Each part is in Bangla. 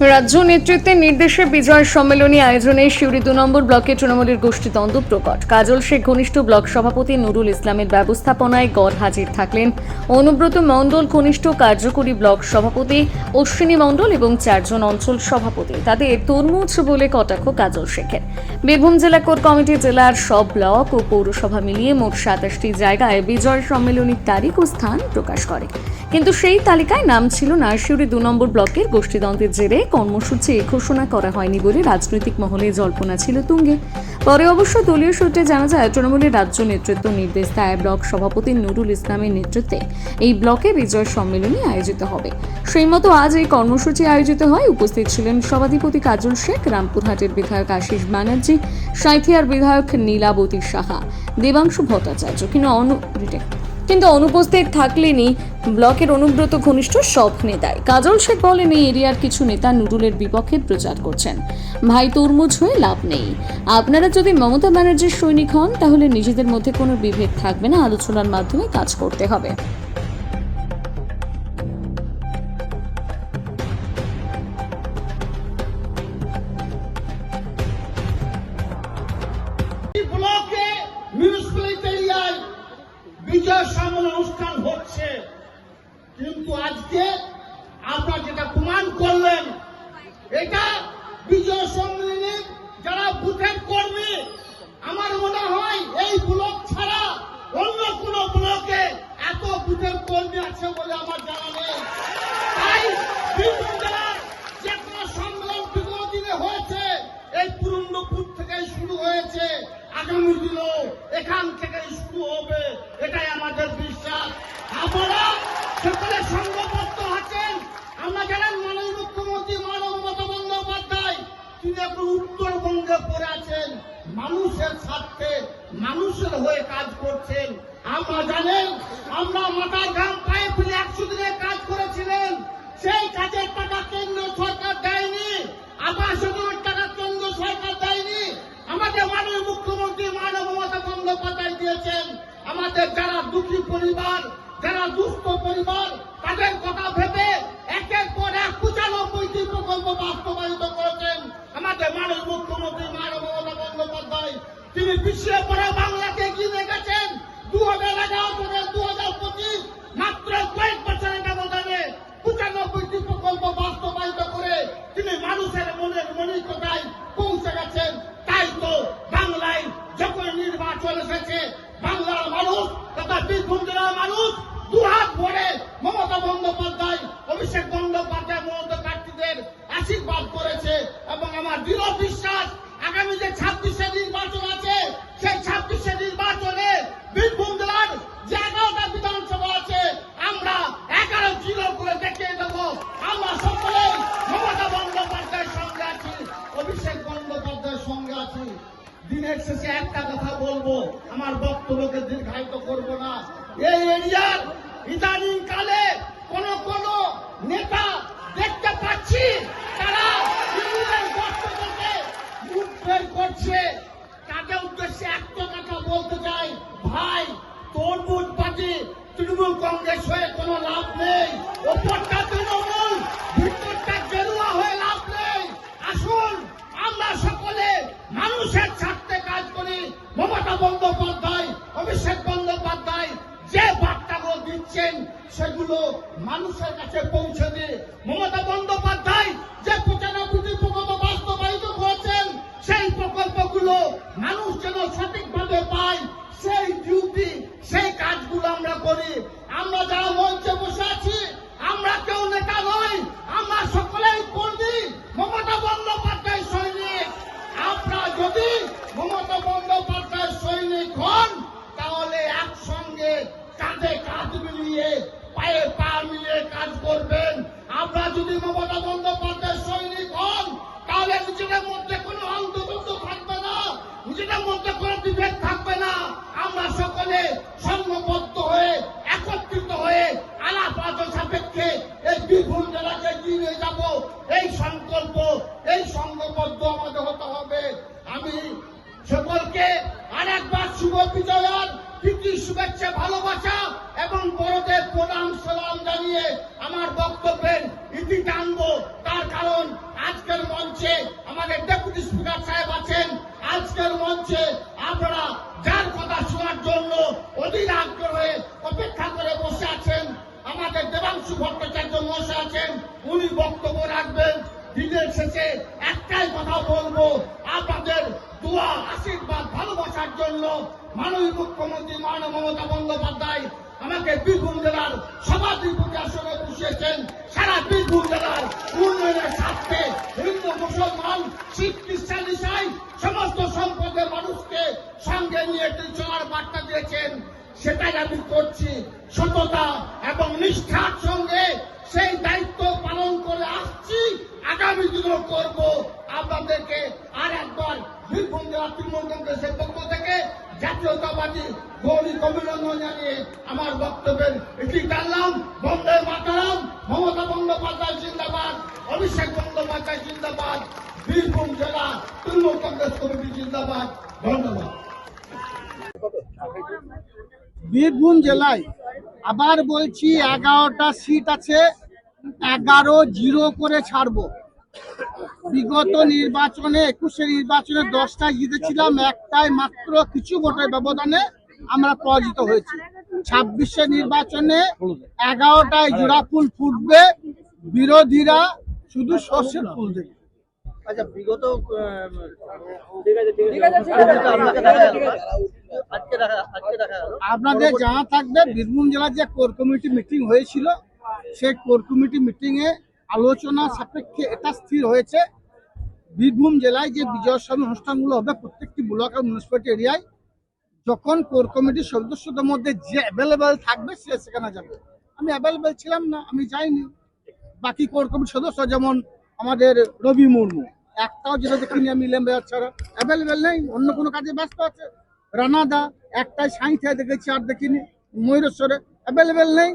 রাজ্য নেতৃত্বের নির্দেশে বিজয় সম্মেলনী আয়োজনে শিউরি দু নম্বর ব্লকে তৃণমূলের গোষ্ঠীদ্বন্দ্ব প্রকট। কাজল শেখ, ঘনিষ্ঠ ব্লক সভাপতি নুরুল ইসলামের ব্যবস্থাপনায় গড় হাজির থাকলেন। অনুব্রত মণ্ডল, ঘনিষ্ঠ কার্যকরী ব্লক সভাপতি, অশ্বিনী মণ্ডল এবং চারজন অঞ্চল সভাপতি। তাদের তরমুজ বলে কটাক্ষ কাজল শেখের। বীরভূম জেলা কোর কমিটি জেলার সব ব্লক ও পৌরসভা মিলিয়ে মোট সাতাশটি জায়গায় বিজয় সম্মেলনীর তারিখ ও স্থান প্রকাশ করে। কিন্তু সেই তালিকায় নাম ছিল না। শিউরি দু নম্বর ব্লকের গোষ্ঠীদ্বন্দ্বের জেরে কর্মসূচি ঘোষণা করা হয়নি বলে রাজনৈতিক মহলে জল্পনা ছিল তুঙ্গে। পরে অবশ্য দলীয় সূত্রে জানা যায়, তৃণমূলের রাজ্য নেতৃত্ব নির্দেশ দেয় ব্লক সভাপতি নুরুল ইসলামের নেতৃত্বে এই ব্লকে বিজয় সম্মেলনী আয়োজিত হবে। সেই মতো আজ এই কর্মসূচি আয়োজিত হয়। উপস্থিত ছিলেন সভাধিপতি কাজল শেখ, রামপুরহাটের বিধায়ক আশিস ব্যানার্জি সাঁথিয়ার বিধায়ক নীলাবতী সাহা, দেবাংশু ভট্টাচার্য। কিন্তু অনু। কিন্তু অনুপস্থিত থাকলেনই ব্লকের অনুব্রত ঘনিষ্ঠ সব নেতায় কাজল শেখ বলেন, এই এরিয়ার কিছু নেতা নুডুলের বিপক্ষে প্রচার করছেন। ভাই তরমুজ হয়ে লাভ নেই। আপনারা যদি মমতা ব্যানার্জির সৈনিক হন, তাহলে নিজেদের মধ্যে কোনো বিভেদ থাকবে না। আলোচনার মাধ্যমে কাজ করতে হবে। সম্মেলন অনুষ্ঠান হচ্ছে। কিন্তু আজকে আপনারা যেটা প্রমাণ করলেন, এটা বিজয় সম্মেলনের যারা বুথের কর্মী, আমার মনে হয় এই ব্লক ছাড়া অন্য কোন ব্লকে এত বুথের কর্মী আছে বলে আমার জানা নেই। তাই বীরভূম জেলার যে কোনো সম্মেলন বিগত দিনে হয়েছে, এই পুরন্দপুর থেকেই শুরু হয়েছে। আগামী দিনেও এখান থেকেই শুরু হবে এটাই আমাদের বিশ্বাস আপনারা সকলে সংঘবদ্ধ আছেন আমরা জানেন মাননীয় মুখ্যমন্ত্রী মানব মমতা বন্দ্যোপাধ্যায় তিনি এখন উত্তরবঙ্গে পড়ে আছেন মানুষের স্বার্থে মানুষের হয়ে কাজ করছেন। আমরা জানেন আমরা মাথার ঘাম দিনের শেষে একটা কথা বলব, আমার বক্তব্যকে দীর্ঘায়িত করব না। এই এরিয়ার ইদানিং কালে কোন কোন নেতা দেখতে পাচ্ছি, তারা তৃণমূলের গর্ত থেকে মুখ বের করছে। তাদের উদ্দেশ্যে একটা কথা বলতে চাই, ভাই, তরমুজ পার্টি তৃণমূল কংগ্রেস হয়ে কোনো লাভ নেই, ওপরটা তৃণমূল, ভিতরটা গেরুয়া হয়ে লাভ নেই। আসুন, আমরা সকলে মানুষের স্বার্থে কাজ মমতা বন্দ্যোপাধ্যায়, অভিষেক বন্দ্যোপাধ্যায় যে বার্তাগুলো দিচ্ছেন, সেগুলো মানুষের কাছে পৌঁছে দিয়ে মমতা বন্দ্যোপাধ্যায় যে পঁচানব্বইটি প্রকল্প বাস্তবায়িত করেছেন সেই প্রকল্পগুলো মানুষ যেন সঠিকভাবে পায় সেই ডিউটি সেই কাজগুলো আমরা করি আমরা যারা মঞ্চে বসে আছি আমরা কেউ নেতা নই আমরা সকলেই কর্মী মমতা বন্দ্যোপাধ্যায় সৈনিক আপনারা যদি মমতা বন্দ্যোপাধ্যায় সৈনিক হন তাহলে একসঙ্গে কাঁধে কাঁধ মিলিয়ে পায়ে পা মিলিয়ে কাজ করবেন আপনারা যদি মমতা বন্দ্যোপাধ্যায় সৈনিক হন তাহলে নিজেদের মধ্যে কোনো অন্তর্ভুক্ত থাকবে না নিজেদের মধ্যে কোনো বিভেদ থাকবে না আমরা সকলে সংঘবদ্ধ হয়ে একত্রিত হয়ে আলাপ আলোচনা সাপেক্ষে এই বীরভূম জেলাকে এগিয়ে নিয়ে যাব এই সংকল্প এই সংঘবদ্ধ আমাদের হতে হবে আমি সকলকে আরেকবার শুভ বিজয়ার প্রীতি শুভেচ্ছা ভালোবাসা এবং বড়দের প্রণাম সালাম জানিয়ে আমার বক্তব্যের ইতি টানবো তার কারণ আজকের মঞ্চে আমাদের ডেপুটি স্পিকার সাহেব আছেন আজকের মঞ্চে আপনারা যার কথা শোনার জন্য অধীর আগ্রহে অপেক্ষা করে বসে আছেন আমাদের দেবাংশু ভট্টাচার্য মহাশয় আছেন উনি বক্তব্য রাখবেন দিনের শেষে একটাই কথা বলব আপনাদের দোয়া আশীর্বাদ ভালোবাসার জন্য মাননীয় মুখ্যমন্ত্রী মাননীয় বন্দ্যোপাধ্যায় আমাকে বীরভূম জেলার সভাধিপতি আসনে বসিয়েছেন। সারা বীরভূম জেলার উন্নয়নের স্বার্থে হিন্দু, মুসলমান, শিখ, খ্রিস্টান, ইসাই সমস্ত সম্পদের মানুষকে সঙ্গে নিয়ে একটি চলার বার্তা দিয়েছেন। সেটাই আমি করছি। সততা এবং নিষ্ঠার সঙ্গে সেই দায়িত্ব পালন করে আসছি। আগামী দিনও করব। আপনাদেরকে আর একবার বীরভূম জেলা তৃণমূল কংগ্রেসের পক্ষ থেকে জাতীয়তাবাদী গৌরী অভিনন্দন জানিয়ে আমার বক্তব্যের এটি টানলাম বন্দে মাতারাম, মমতা বন্দ্যোপাধ্যায় জিন্দাবাদ, অভিষেক বন্দ্যোপাধ্যায় জিন্দাবাদ, বীরভূম জেলা তৃণমূল কংগ্রেস কমিটি জিন্দাবাদ। ধন্যবাদ। বীরভূম জেলায় আবার বলছি এগারোটা সিট আছে, এগারো জিরো করে ছাড়বো। বিগত নির্বাচনে একুশে নির্বাচনে দশটা জিতেছিলাম একটাই মাত্র কিছু ভোটের ব্যবধানে আমরা পরাজিত হয়েছি। ছাব্বিশে নির্বাচনে এগারোটায় জোড়া ফুল ফুটবে বিরোধীরা শুধু সর্ষের ফুল দেবে আচ্ছা বিগত আপনাদের জানা থাকবে বীরভূম জেলার যে কোর কমিটি মিটিং হয়েছিল সেই কোর কমিটি মিটিং এ আলোচনা সাপেক্ষে এটা স্থির হয়েছে। বীরভূম জেলায় যে বিজয় সভা অনুষ্ঠানগুলো হবে প্রত্যেকটি ব্লক আর মিউনিসিপালিটি এরিয়ায়, যখন কোর কমিটির সদস্যদের মধ্যে যে অ্যাভেলেবেল থাকবে সে সেখানে যাবে। আমি অ্যাভেলেবেল ছিলাম না, আমি যাইনি। বাকি কোর কমিটির সদস্য যেমন আমাদের রবি মুর্মু, একটাও যেটা দেখিনি আমি লেম্বে ছাড়া অ্যাভেলেবেল নেই, অন্য কোনো কাজে ব্যস্ত আছে। রানাদা, একটাই সাঁইথিয়া দেখেছি আর দেখিনি, ময়ূরেশ্বরে অ্যাভেলেবেল নেই।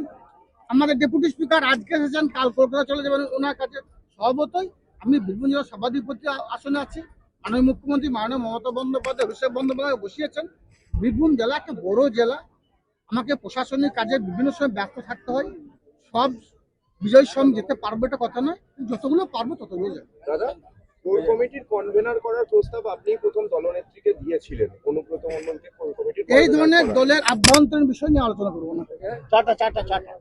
আমাদের ডেপুটি স্পিকার আজকে এসেছেন কাল কলকাতা চলে যাবেন ওনার কাছে স্বভাবতই আমি বীরভূম জেলার সভাধিপতি আসনে আছি। মাননীয় মুখ্যমন্ত্রী মাননীয় মমতা বন্দ্যোপাধ্যায় অভিষেক বন্দ্যোপাধ্যায় বসিয়েছেন। বীরভূম জেলা একটা বড় জেলা। আমাকে প্রশাসনিক কাজে বিভিন্ন সময় ব্যস্ত থাকতে হয়। সব বিজয় সঙ্গে যেতে পারব এটা কথা নয়। যতগুলো পারব ততগুলো যাবে। দাদা কোর কমিটির কনভেনার করার প্রস্তাব আপনি প্রথম দলনেত্রীকে দিয়েছিলেন। অনুব্রত মন্ডলকে কোর কমিটির এই ধরনের দলের আভ্যন্তরীণ বিষয় নিয়ে আলোচনা করব না। চারটা চারটা চারটা।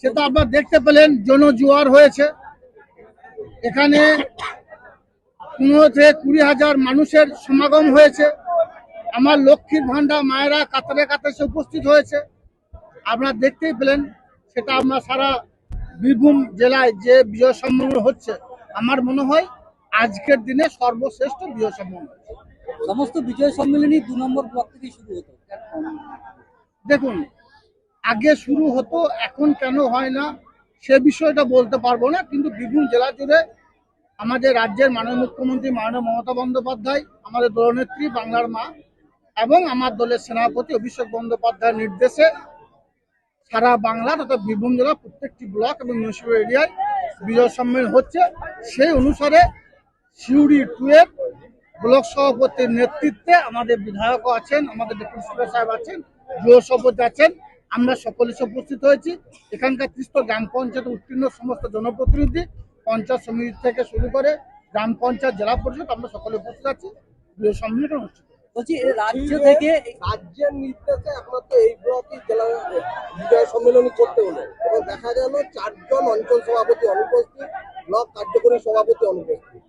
সেটা আপনারা দেখতে পেলেন জনজোয়ার হয়েছে। এখানে পনেরো থেকে কুড়ি হাজার মানুষের সমাগম হয়েছে। আমার লক্ষ্মীর ভান্ডার মায়েরা কাতারে কাতারে সে উপস্থিত হয়েছে। আপনারা দেখতেই পেলেন সেটা আমরা সারা বীরভূম জেলায় যে বিজয় সম্মেলন হচ্ছে আমার মনে হয় আজকের দিনে সর্বশ্রেষ্ঠ বিজয় সম্মেলন সমস্ত বিজয় সম্মেলনই দু নম্বর ব্লক থেকে শুরু হতো। দেখুন আগে শুরু হতো, এখন কেন হয় না, সে বিষয়টা বলতে পারব না। কিন্তু বীরভূম জেলা জুড়ে আমাদের রাজ্যের মাননীয় মুখ্যমন্ত্রী মাননীয় মমতা বন্দ্যোপাধ্যায়, আমাদের দলনেত্রী বাংলার মা এবং আমার দলের সেনাপতি অভিষেক বন্দ্যোপাধ্যায়ের নির্দেশে সারা বাংলা তথা বীরভূম জেলার প্রত্যেকটি ব্লক এবং মিউনিসিপ্যাল এরিয়ায় বিজয় সম্মেলন হচ্ছে। সেই অনুসারে সিউড়ি টুয়ের ব্লক সভাপতির নেতৃত্বে আমাদের বিধায়কও আছেন, আমাদের ডেপুটি স্পিকার সাহেব আছেন গৃহ সভাপতি আছেন। আমরা সকলে উপস্থিত হয়েছি। এখানকার ত্রিস্ত গ্রাম পঞ্চায়েত উত্তীর্ণ সমস্ত জনপ্রতিনিধি পঞ্চায়েত সমিতি থেকে শুরু করে গ্রাম পঞ্চায়েত জেলা পরিষদ আমরা সকলে উপস্থিত আছি। সম্মেলন অনুষ্ঠিত বলছি এ রাজ্য থেকে রাজ্যের নির্দেশে একমাত্র এই ব্লকই জেলা বিজয় সম্মেলনী করতে হলো। এবং দেখা গেল চারজন অঞ্চল সভাপতি অনুপস্থিত ব্লক কার্যকরী সভাপতি অনুপস্থিত?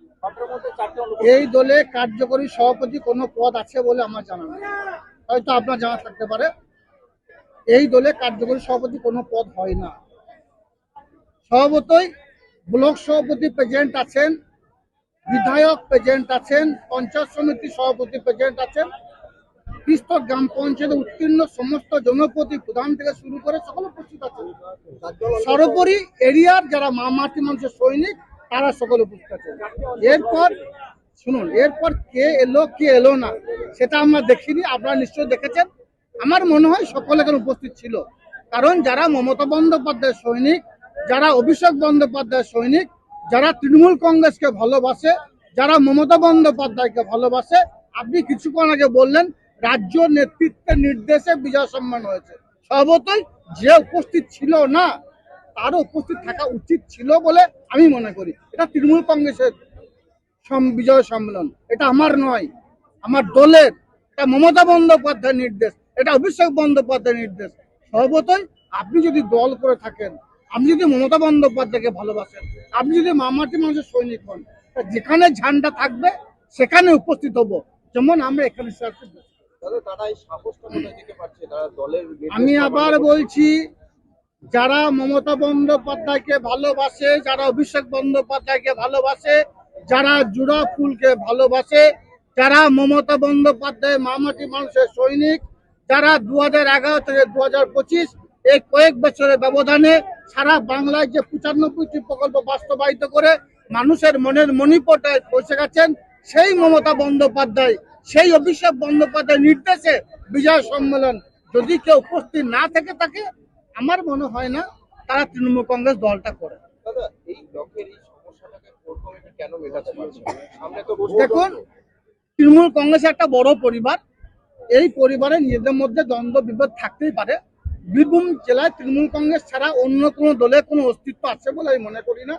এই দলে কার্যকরী সভাপতি কোনো পদ আছে বলে আমার জানা নেই। হয়তো আপনার জানা থাকতে পারে। এই দলে কার্যকরী সভাপতি কোনো পদ হয় না। স্বভাবতই ব্লক সভাপতি প্রেজেন্ট আছেন, বিধায়ক প্রেজেন্ট আছেন, পঞ্চায়েত সমিতি সভাপতি প্রেজেন্ট আছেন গ্রাম পঞ্চায়েতে উত্তীর্ণ সমস্ত জনপতি প্রধান থেকে শুরু করে সকল উপস্থিত আছেন। সর্বোপরি এরিয়ার যারা মা মাটি মানুষের সৈনিক, তারা সকল উপস্থিত আছেন। এরপর শুনুন, এরপর কে এলো কে এলো না, সেটা আমরা দেখিনি, আপনারা নিশ্চয়ই দেখেছেন। আমার মনে হয় সকলে এখানে উপস্থিত ছিল। কারণ যারা মমতা বন্দ্যোপাধ্যায় সৈনিক, যারা অভিষেক বন্দ্যোপাধ্যায় সৈনিক, যারা তৃণমূল কংগ্রেসকে ভালোবাসে, যারা মমতা বন্দ্যোপাধ্যায়কে ভালোবাসে, আপনি কিছুক্ষণ আগে বললেন, রাজ্য নেতৃত্বের নির্দেশে বিজয় সম্মান হয়েছে। সর্বতই যে উপস্থিত ছিল না, তারও উপস্থিত থাকা উচিত ছিল বলে আমি মনে করি। এটা তৃণমূল কংগ্রেসের বিজয় সম্মেলন। এটা আমার নয়, আমার দলের। এটা মমতা বন্দ্যোপাধ্যায়ের নির্দেশ। এটা অভিষেক বন্দ্যোপাধ্যায়ের নির্দেশ। সর্বতই আপনি যদি দল করে থাকেন আপনি যদি মমতা বন্দ্যোপাধ্যায়কে ভালোবাসেন আপনি যদি মামাটি মানুষের সৈনিক হন যেখানে ঝান্ডা থাকবে সেখানে উপস্থিত হব। যেমন আমরা এখানে আমি আবার বলছি যারা মমতা বন্দ্যোপাধ্যায়কে ভালোবাসে যারা অভিষেক বন্দ্যোপাধ্যায়কে ভালোবাসে যারা জুড়া ফুলকে ভালোবাসে যারা মমতা বন্দ্যোপাধ্যায় মামাটি মানুষের সৈনিক যারা দু হাজার এগারো থেকে দু হাজার পঁচিশ এই কয়েক বছরের ব্যবধানে সারা বাংলায় যে পঁচানব্বইটি প্রকল্প বাস্তবায়িত করে মানুষের মনের মণিপটায় পৌঁছে গেছেন সেই মমতা বন্দ্যোপাধ্যায় সেই অভিষেক বন্দ্যোপাধ্যায় নির্দেশে বিজয় সম্মেলন যদি কেউ উপস্থিত না থেকে থাকে আমার মনে হয় না তারা তৃণমূল কংগ্রেস দলটা করে। দেখুন তৃণমূল কংগ্রেস একটা বড় পরিবার এই পরিবারে নিজেদের মধ্যে দ্বন্দ্ব বিভেদ থাকতেই পারে। বীরভূম জেলায় তৃণমূল কংগ্রেস ছাড়া অন্য কোনো দলের কোনো অস্তিত্ব আছে বলে আমি মনে করি না।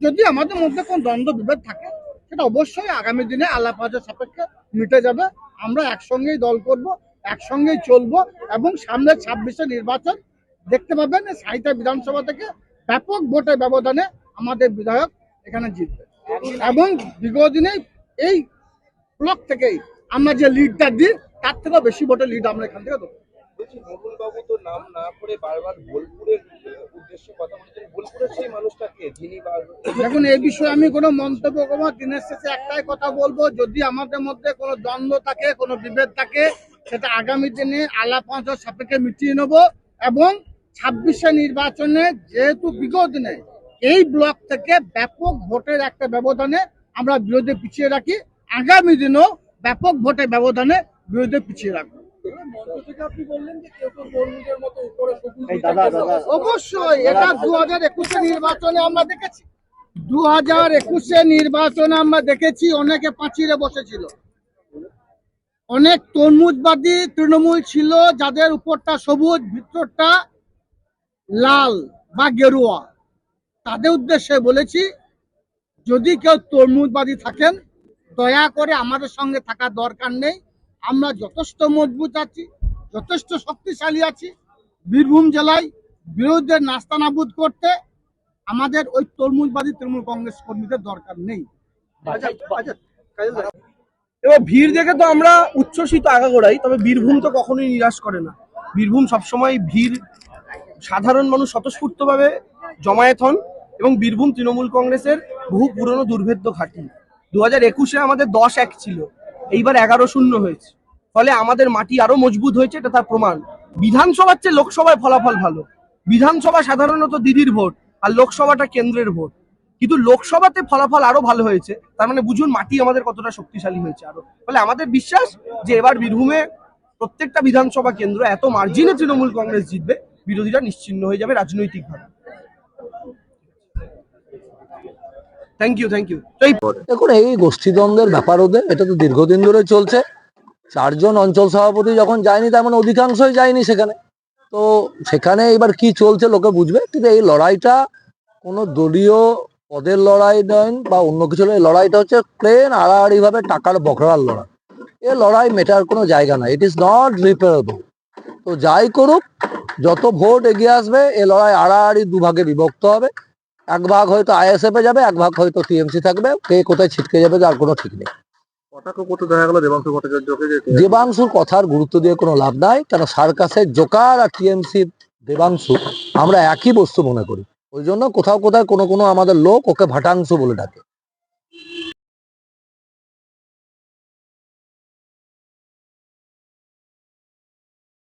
যদি আমাদের মধ্যে কোনো দ্বন্দ্ব বিভেদ থাকে, সেটা অবশ্যই আগামী দিনে আলাপ আলোচনা সাপেক্ষে মিটে যাবে। আমরা একসঙ্গেই দল করব, একসঙ্গেই চলবো এবং সামনে ছাব্বিশে নির্বাচন দেখতে পাবেন সাহিত্য বিধানসভা থেকে ব্যাপক ভোটের ব্যবধানে আমাদের বিধায়ক এখানে জিতবে। এবং বিগত দিনে এই ব্লক থেকেই আমরা যে লিডটা দিই তার থেকেও বেশি ভোটের লিড আমরা এখান থেকে দেবো? বাবু তো নাম না করে বারবার বোলপুরের উদ্দেশ্যে কথা বলেছেন। বোলপুরের সেই মানুষটা কে? যিনি দেখুন এই বিষয়ে আমি কোনো মন্তব্য করব দিনের শেষে একটাই কথা বলব যদি আমাদের মধ্যে কোনো দ্বন্দ্ব থাকে কোনো বিভেদ থাকে সেটা আগামী দিনে আলাপ আলোচনা সাপেক্ষে মিটিয়ে নেব এবং ছাব্বিশে নির্বাচনে যেহেতু বিগত দিনে এই ব্লক থেকে ব্যাপক ভোটের একটা ব্যবধানে আমরা বিরোধী পিছিয়ে রাখি আগামী দিনেও ব্যাপক ভোটের ব্যবধানে পিছিয়ে রাখব। অবশ্যই এটা দু হাজার একুশে নির্বাচনে আমরা দেখেছি। দু হাজার একুশে নির্বাচনে আমরা দেখেছি অনেকে পাঁচিরে বসেছিল। অনেক তরমুজবাদী তৃণমূল ছিল যাদের উপরটা সবুজ ভিতরটা লাল বা গেরুয়া। তাদের উদ্দেশ্যে বলেছি যদি কেউ তরমুজবাদী থাকেন দয়া করে আমাদের সঙ্গে থাকার দরকার নেই। আমরা যথেষ্ট মজবুত আছি, যথেষ্ট শক্তিশালী আছি। বীরভূম জেলায় বিরোধীদের নাস্তানাবুদ করতে আমাদের ওই তরমুজবাদী তৃণমূল কংগ্রেস কর্মীদের দরকার নেই। এবার ভিড় দেখে তো আমরা উচ্ছ্বসিত আগাগোড়াই, তবে বীরভূম তো কখনোই নিরাশ করে না। বীরভূম সবসময় ভিড়, সাধারণ মানুষ স্বতঃস্ফূর্তভাবে জমায়েত হন এবং বীরভূম তৃণমূল কংগ্রেসের বহু পুরনো দুর্ভেদ্য ঘাটি। দু হাজার একুশে আমাদের দশ এক ছিল। এইবার এগারো শূন্য হয়েছে। ফলে আমাদের মাটি আরও মজবুত হয়েছে, এটা তার প্রমাণ। বিধানসভার চেয়ে লোকসভায় ফলাফল ভালো। বিধানসভা সাধারণত দিদির ভোট আর লোকসভাটা কেন্দ্রের ভোট। কিন্তু লোকসভাতে ফলাফল আরও ভালো হয়েছে, তার মানে বুঝুন মাটি আমাদের কতটা শক্তিশালী হয়েছে আরও। ফলে আমাদের বিশ্বাস যে এবার বীরভূমে প্রত্যেকটা বিধানসভা কেন্দ্র এত মার্জিনে তৃণমূল কংগ্রেস জিতবে, বিরোধীরা নিশ্চিন্ন হয়ে যাবে রাজনৈতিকভাবে। থ্যাংক ইউ থ্যাংক ইউ দেখুন, এই গোষ্ঠীদ্বন্দ্বের ব্যাপার ওদের, এটা তো দীর্ঘদিন ধরে চলছে। চারজন অঞ্চল সভাপতি যখন যায়নি, তার মানে অধিকাংশই যায়নি সেখানে। তো সেখানে এবার কি চলছে লোকে বুঝবে, কিন্তু এই লড়াইটা কোনো দলীয় পদের লড়াই নয় বা অন্য কিছু লড়াইটা হচ্ছে প্লেন আড়াআড়ি ভাবে টাকার বকরার লড়াই। এ লড়াই মেটার কোনো জায়গা না ইট ইজ নট রিপেয়ারেবল তো যাই করুক, যত ভোট এগিয়ে আসবে, এ লড়াই আড়াআড়ি দুভাগে বিভক্ত হবে। এক ভাগ হয়তো আইএসএফ এ যাবে এক ভাগ হয়তো টিএমসি থাকবে। কে কোথায় ছিটকে যাবে তার কোনো ঠিক নেই। দেবাংশুর কথার গুরুত্ব দিয়ে কোনো লাভ নাই। কেন সার্কাসের জোকার আর টিএমসির দেবাংশু আমরা একই বস্তু মনে করি। ওই জন্য কোথাও কোথায় কোনো কোনো আমাদের লোক ওকে ভাটাংশু বলে ডাকে।